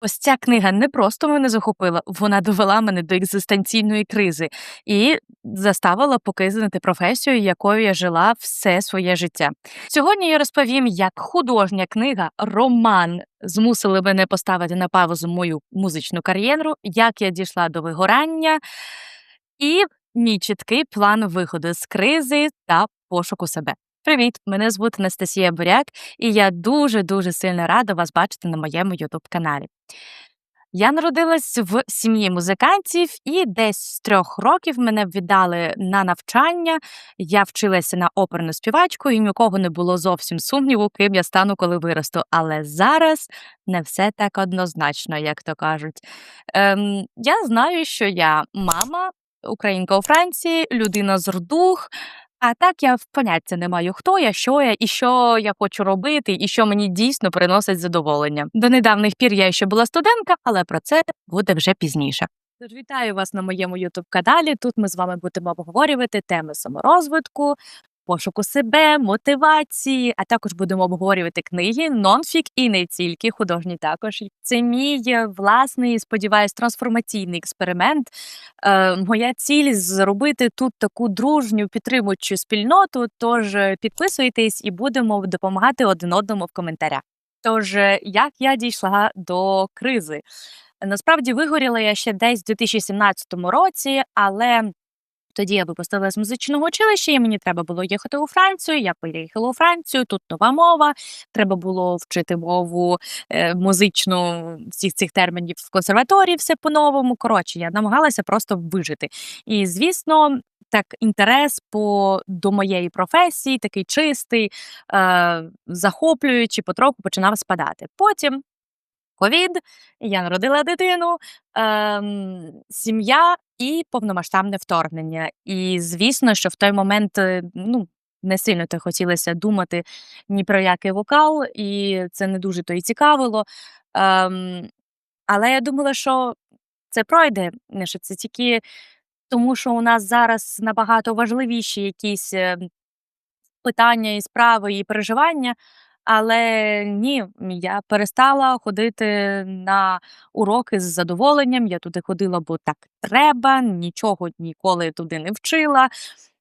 Ось ця книга не просто мене захопила, вона довела мене до екзистенційної кризи і заставила покинути професію, якою я жила все своє життя. Сьогодні я розповім, як художня книга, роман змусили мене поставити на паузу мою музичну кар'єру, як я дійшла до вигорання, і мій чіткий план виходу з кризи та пошуку себе. Привіт! Мене звуть Анастасія Буряк, і я дуже дуже сильно рада вас бачити на моєму ютуб каналі. Я народилась в сім'ї музикантів, і десь з трьох років мене віддали на навчання. Я вчилася на оперну співачку, і нікого не було зовсім сумніву, ким я стану, коли виросту. Але зараз не все так однозначно, як то кажуть. Ем, я знаю, що я мама, українка у Франції, людина з рдух. А так я в поняття не маю, хто я, що я і що я хочу робити, і що мені дійсно приносить задоволення. До недавніх пір я ще була студентка, але про це буде вже пізніше. Тож вітаю вас на моєму ютуб каналі. Тут ми з вами будемо обговорювати теми саморозвитку, пошуку себе, мотивації, а також будемо обговорювати книги, нонфік і не тільки художні. Також це мій е, власний, сподіваюсь, трансформаційний експеримент. Е, Моя ціль зробити тут таку дружню підтримуючу спільноту. Тож е, підписуйтесь і будемо допомагати один одному в коментарях. Тож, е, як я дійшла до кризи? Насправді вигоріла я ще десь в 2017 році, але тоді я випустила з музичного училища, і мені треба було їхати у Францію. Я поїхала у Францію, тут нова мова. Треба було вчити мову е, музичну всіх цих термінів в консерваторії, все по-новому. Коротше, я намагалася просто вижити. І звісно. Так, інтерес по до моєї професії, такий чистий, е, захоплюючий, потроху починав спадати. Потім ковід, я народила дитину, ем, сім'я і повномасштабне вторгнення. І звісно, що в той момент е, ну, не сильно то хотілося думати ні про який вокал, і це не дуже то і цікавило. Ем, але я думала, що це пройде, що це тільки тому, що у нас зараз набагато важливіші якісь е, питання і справи, і переживання. Але ні, я перестала ходити на уроки з задоволенням. Я туди ходила, бо так треба, нічого ніколи туди не вчила.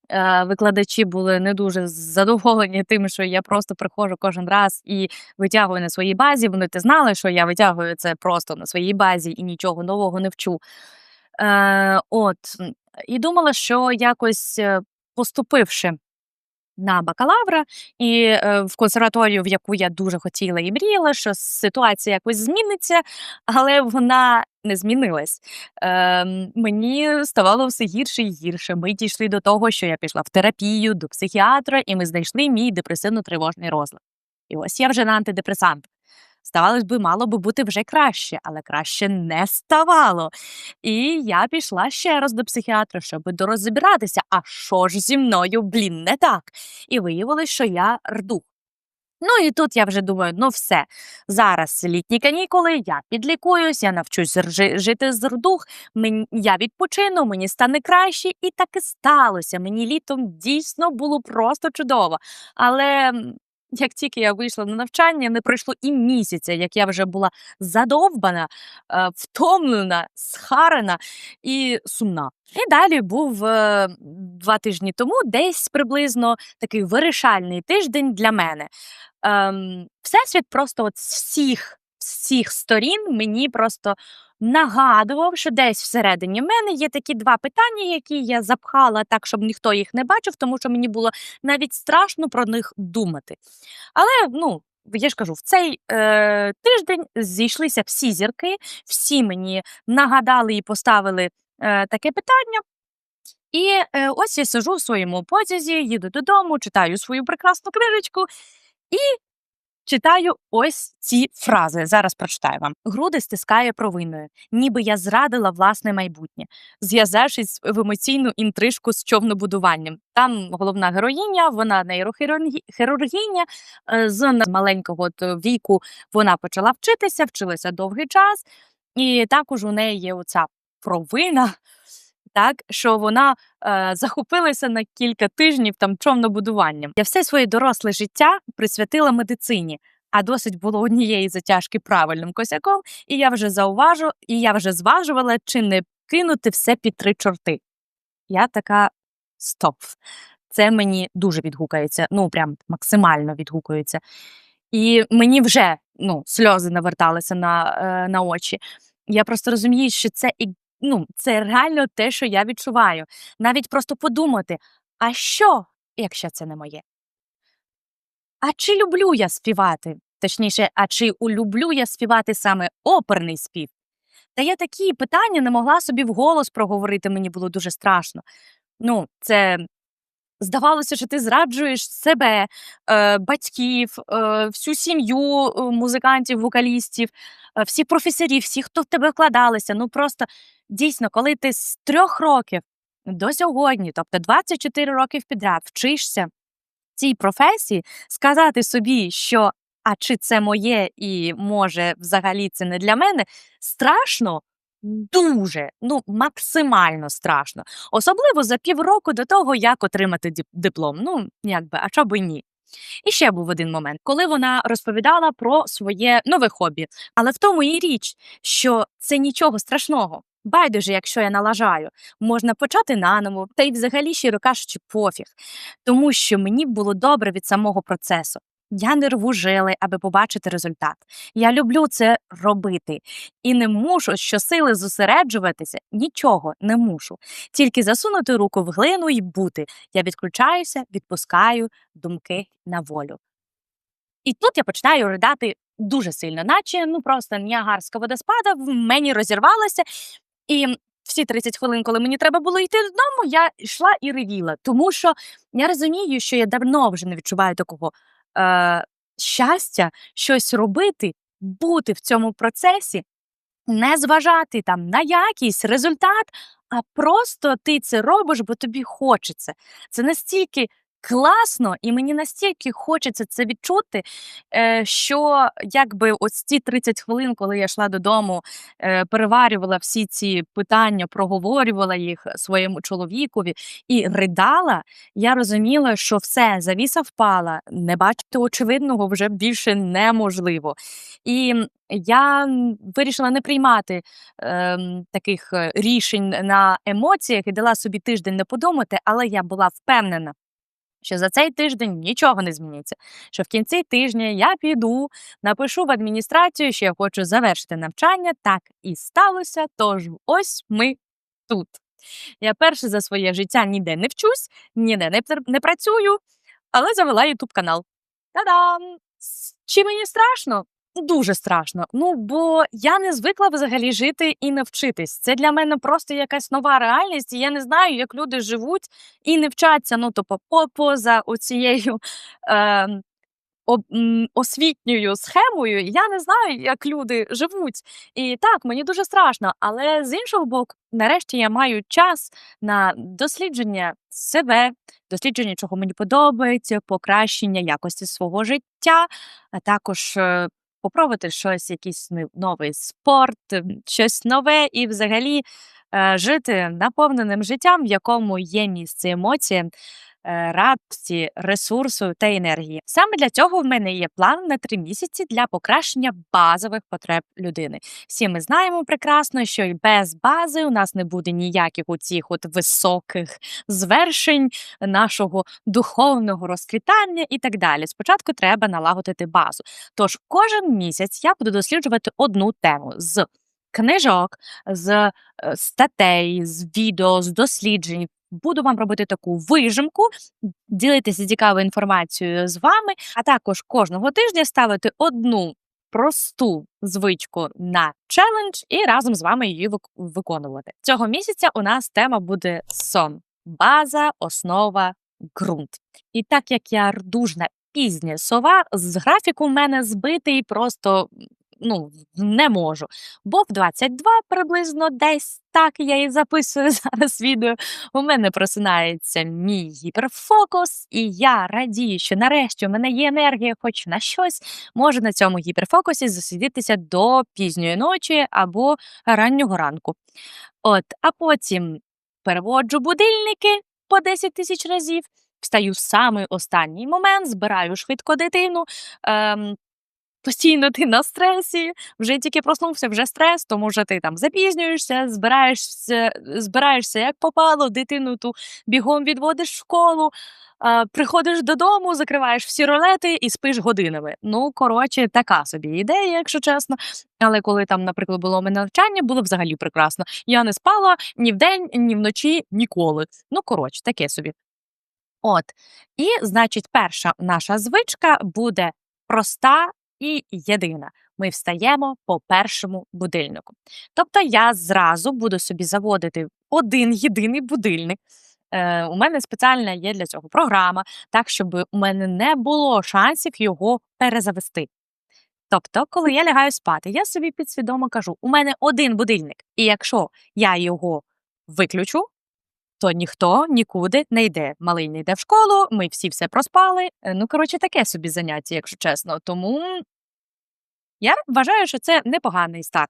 Е, Викладачі були не дуже задоволені тим, що я просто приходжу кожен раз і витягую на своїй базі. Вони те знали, що я витягую це просто на своїй базі і нічого нового не вчу. Е, От і думала, що якось е, поступивши на бакалавра і е, в консерваторію, в яку я дуже хотіла і мріяла, що ситуація якось зміниться, але вона не змінилась. Е, Мені ставало все гірше і гірше. Ми дійшли до того, що я пішла в терапію до психіатра, і ми знайшли мій депресивно-тривожний розлад. І ось я вже на антидепресантах. Здавалось би, мало би бути вже краще, але краще не ставало. І я пішла ще раз до психіатра, щоб дорозбиратися, а що ж зі мною, блін, не так. І виявилось, що я рду. Ну і тут я вже думаю, ну все, зараз літні канікули, я підлікуюсь, я навчусь жити з рдух, я відпочину, мені стане краще, і так і сталося. Мені літом дійсно було просто чудово. Але як тільки я вийшла на навчання, не пройшло і місяця, як я вже була задовбана, е, втомлена, схарена і сумна. І далі був е, два тижні тому, десь приблизно такий вирішальний тиждень для мене. Ем, Всесвіт просто от всіх, з всіх сторін мені просто нагадував, що десь всередині мене є такі два питання, які я запхала так, щоб ніхто їх не бачив, тому що мені було навіть страшно про них думати. Але ну. Я ж кажу, в цей е, тиждень зійшлися всі зірки, всі мені нагадали і поставили е, таке питання. І е, ось я сижу в своєму потязі, їду додому, читаю свою прекрасну книжечку і читаю ось ці фрази. Зараз прочитаю вам. Груди стискає провиною, ніби я зрадила власне майбутнє, зв'язавшись в емоційну інтрижку з човнобудуванням. Там головна героїня, вона нейрохірургиня, е, з маленького віку вона почала вчитися, вчилася довгий час, і також у неї є оця провина. Так, що вона е, захопилася на кілька тижнів там човнобудуванням. Я все своє доросле життя присвятила медицині, а досить було однієї затяжки правильним косяком, і я вже зауважу, і я вже зважувала, чи не кинути все під три чорти. Я така стоп. Це мені дуже відгукається, ну прям максимально відгукується. І мені вже ну, сльози наверталися на, е, на очі. Я просто розумію, що це ну, це реально те, що я відчуваю. Навіть просто подумати, а що, якщо це не моє? А чи люблю я співати? Точніше, а чи улюблю я співати саме оперний спів? Та я такі питання не могла собі вголос проговорити, мені було дуже страшно. Ну, це здавалося, що ти зраджуєш себе, е, батьків, е, всю сім'ю е, музикантів, вокалістів, всіх професорів, всіх, хто в тебе вкладалися. Ну просто дійсно, коли ти з трьох років до сьогодні, тобто 24 років підряд, вчишся цій професії, сказати собі, що а чи це моє і може взагалі це не для мене, страшно. Дуже, ну максимально страшно. Особливо за півроку до того, як отримати диплом. Ну, якби, а і ні. І ще був один момент, коли вона розповідала про своє нове хобі. Але в тому і річ, що це нічого страшного. Байдуже, якщо я налажаю, можна почати наново, та й взагалі, щиро кажучи, пофіг. Тому що мені було добре від самого процесу. Я не рву жили, аби побачити результат. Я люблю це робити і не мушу щосили зосереджуватися, нічого не мушу. Тільки засунути руку в глину і бути. Я відключаюся, відпускаю думки на волю. І тут я починаю ридати дуже сильно, наче ну просто ніагарська водоспада в мені розірвалася. І всі 30 хвилин, коли мені треба було йти додому, я йшла і ревіла, тому що я розумію, що я давно вже не відчуваю такого е, щастя щось робити, бути в цьому процесі, не зважати там на якийсь результат, а просто ти це робиш, бо тобі хочеться. Це настільки класно, і мені настільки хочеться це відчути, е, що якби ось ці 30 хвилин, коли я йшла додому, е, переварювала всі ці питання, проговорювала їх своєму чоловікові і ридала, я розуміла, що все, завіса впала, не бачити очевидного вже більше неможливо. І я вирішила не приймати ем, таких е, рішень на емоціях і дала собі тиждень не подумати, але я була впевнена. Що за цей тиждень нічого не зміниться. Що в кінці тижня я піду, напишу в адміністрацію, що я хочу завершити навчання. Так і сталося. Тож ось ми тут. Я перше за своє життя ніде не вчусь, ніде не, не працюю, але завела ютуб канал. Та-дам! Чи мені страшно? Дуже страшно. Ну, бо я не звикла взагалі жити і не вчитись. Це для мене просто якась нова реальність, і я не знаю, як люди живуть і не вчаться. Ну, тобто, по- поза оцією е, освітньою схемою, я не знаю, як люди живуть. І так, мені дуже страшно. Але з іншого боку, нарешті я маю час на дослідження себе, дослідження, чого мені подобається, покращення якості свого життя, а також. Попробувати щось, якийсь новий спорт, щось нове і взагалі е, жити наповненим життям, в якому є місце емоціям, е, радості, ресурсу та енергії. Саме для цього в мене є план на три місяці для покращення базових потреб людини. Всі ми знаємо прекрасно, що і без бази у нас не буде ніяких оцих от високих звершень нашого духовного розквітання і так далі. Спочатку треба налагодити базу. Тож кожен місяць я буду досліджувати одну тему з книжок, з е, статей, з відео, з досліджень. Буду вам робити таку вижимку, ділитися цікавою інформацією з вами, а також кожного тижня ставити одну просту звичку на челендж і разом з вами її виконувати. Цього місяця у нас тема буде сон, база, основа, ґрунт. І так як я рдужна пізня сова, з графіку в мене збитий просто. Ну, не можу. Бо в 22 приблизно десь так я і записую зараз відео. У мене просинається мій гіперфокус, і я радію, що нарешті у мене є енергія хоч на щось. Можу на цьому гіперфокусі засидітися до пізньої ночі або раннього ранку. От, а потім переводжу будильники по 10 тисяч разів, встаю в самий останній момент, збираю швидко дитину. Ем, постійно ти на стресі, вже тільки проснувся, вже стрес, тому що ти там запізнюєшся, збираєшся, збираєшся як попало, дитину ту бігом відводиш в школу, приходиш додому, закриваєш всі ролети і спиш годинами. Ну, коротше, така собі ідея, якщо чесно. Але коли там, наприклад, було мене навчання, було взагалі прекрасно. Я не спала ні вдень, ні вночі, ніколи. Ну, коротше, таке собі. От. І, значить, перша наша звичка буде проста і єдина. Ми встаємо по першому будильнику. Тобто я зразу буду собі заводити один єдиний будильник. Е, у мене спеціальна є для цього програма, так щоб у мене не було шансів його перезавести. Тобто, коли я лягаю спати, я собі підсвідомо кажу: у мене один будильник, і якщо я його виключу, то ніхто нікуди не йде. Малий не йде в школу, ми всі все проспали. Е, Ну, коротше, таке собі заняття, якщо чесно. Тому я вважаю, що це непоганий старт.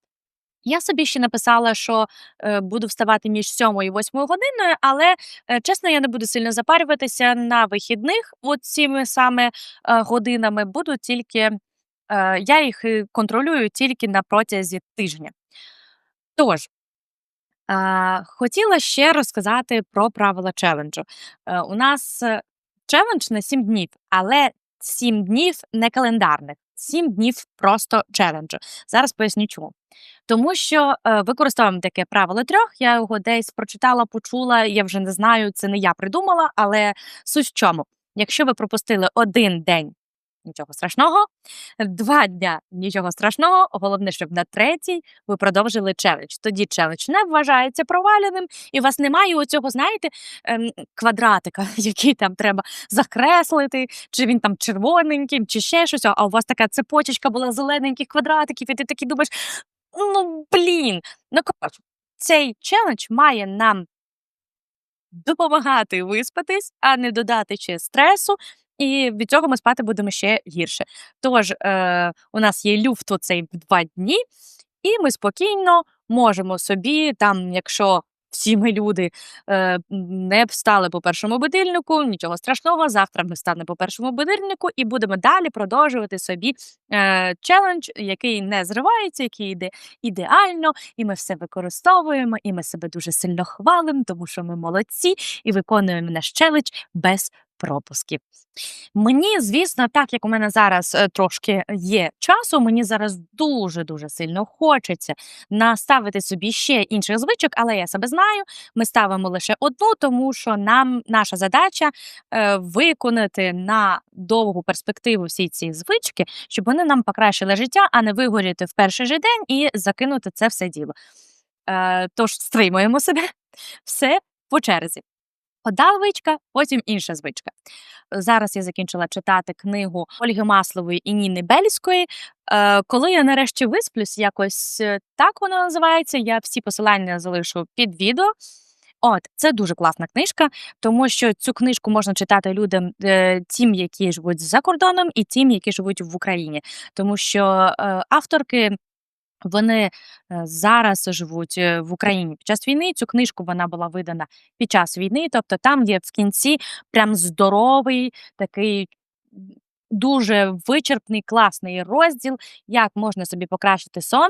Я собі ще написала, що е, буду вставати між 7 і 8 годиною, але е, чесно, я не буду сильно запарюватися на вихідних. От цими саме е, годинами буду тільки е, я їх контролюю тільки на протязі тижня. Тож, хотіла ще розказати про правила челенджу. Е, у нас е, челендж на 7 днів, але 7 днів не календарних, 7 днів просто челенджу. Зараз поясню чому. Тому що е, використовуємо таке правило трьох. Я його десь прочитала, почула. Я вже не знаю, це не я придумала, але суть в чому. Якщо ви пропустили один день, нічого страшного, два дня нічого страшного. Головне, щоб на третій ви продовжили челендж. Тоді челендж не вважається проваленим, і у вас немає оцього, знаєте, ем, квадратика, який там треба закреслити, чи він там червоненьким, чи ще щось. А у вас така цепочечка була зелененьких квадратиків, і ти такий думаєш, ну блін. Ну коротше, цей челендж має нам допомагати виспатись, а не додати ще стресу. І від цього ми спати будемо ще гірше. Тож е, у нас є люфт оцей в два дні, і ми спокійно можемо собі, там, якщо всі ми люди е, не встали по першому будильнику, нічого страшного. Завтра ми встанемо по першому будильнику і будемо далі продовжувати собі е, челендж, який не зривається, який йде ідеально, і ми все використовуємо, і ми себе дуже сильно хвалимо, тому що ми молодці і виконуємо наш челендж без пропусків. Мені, звісно, так як у мене зараз е, трошки є часу, мені зараз дуже-дуже сильно хочеться наставити собі ще інших звичок, але я себе знаю, ми ставимо лише одну, тому що нам наша задача е, виконати на довгу перспективу всі ці звички, щоб вони нам покращили життя, а не вигоріти в перший же день і закинути це все діло. Е, тож стримуємо себе все по черзі. Одна звичка, потім інша звичка. Зараз я закінчила читати книгу Ольги Маслової і Ніни Бельської. Е, коли я нарешті висплюсь, якось е, так вона називається. Я всі посилання залишу під відео. От, це дуже класна книжка, тому що цю книжку можна читати людям, е, тим, які живуть за кордоном, і тим, які живуть в Україні. Тому що авторки вони е, зараз живуть е, в Україні під час війни. Цю книжку вона була видана під час війни. Тобто там є в кінці прям здоровий такий. Дуже вичерпний, класний розділ, як можна собі покращити сон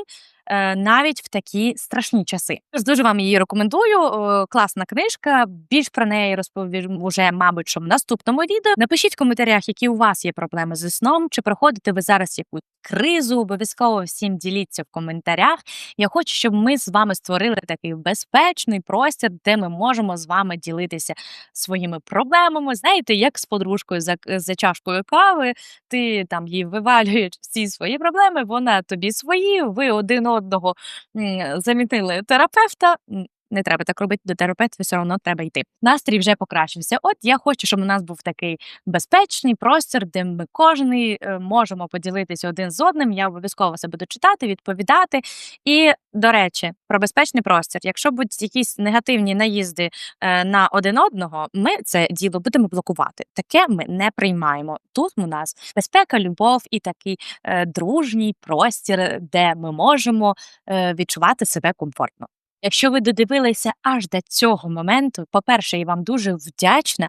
навіть в такі страшні часи. Тож Дуже вам її рекомендую. Е, класна книжка. Більш про неї розповім уже, мабуть, що в наступному відео. Напишіть в коментарях, які у вас є проблеми зі сном, чи проходите ви зараз якусь кризу. Обов'язково всім діліться в коментарях. Я хочу, щоб ми з вами створили такий безпечний простір, де ми можемо з вами ділитися своїми проблемами. Знаєте, як з подружкою за, за чашкою кави, ти там їй вивалюєш всі свої проблеми, вона тобі свої, ви один одного м, замінили терапевта. Не треба так робити до терапевта, все одно треба йти. Настрій вже покращився. От я хочу, щоб у нас був такий безпечний простір, де ми кожен можемо поділитися один з одним. Я обов'язково себе буду читати, відповідати. І, до речі, про безпечний простір. Якщо будуть якісь негативні наїзди е, на один одного, ми це діло будемо блокувати. Таке ми не приймаємо. Тут у нас безпека, любов і такий е, дружній простір, де ми можемо е, відчувати себе комфортно. Якщо ви додивилися аж до цього моменту, по-перше, я вам дуже вдячна.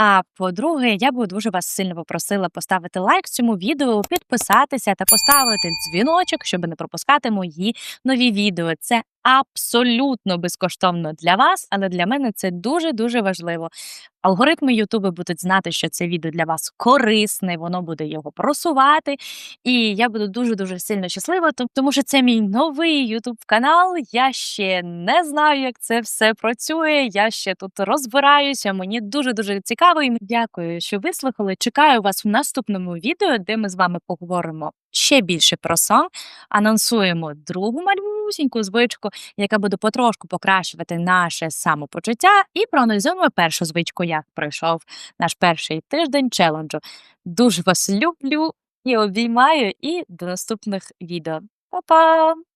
А по-друге, я би дуже вас сильно попросила поставити лайк цьому відео, підписатися та поставити дзвіночок, щоб не пропускати мої нові відео. Це абсолютно безкоштовно для вас, але для мене це дуже дуже важливо. Алгоритми Ютубу будуть знати, що це відео для вас корисне, воно буде його просувати. І я буду дуже дуже сильно щаслива, тому що це мій новий Ютуб канал. Я ще не знаю, як це все працює. Я ще тут розбираюся. Мені дуже дуже цікаво. І дякую, що вислухали. Чекаю вас в наступному відео, де ми з вами поговоримо ще більше про сон. Анонсуємо другу малюсіньку звичку, яка буде потрошку покращувати наше самопочуття, і проаналізуємо першу звичку, як пройшов наш перший тиждень челенджу. Дуже вас люблю і обіймаю, і до наступних відео. Па-па!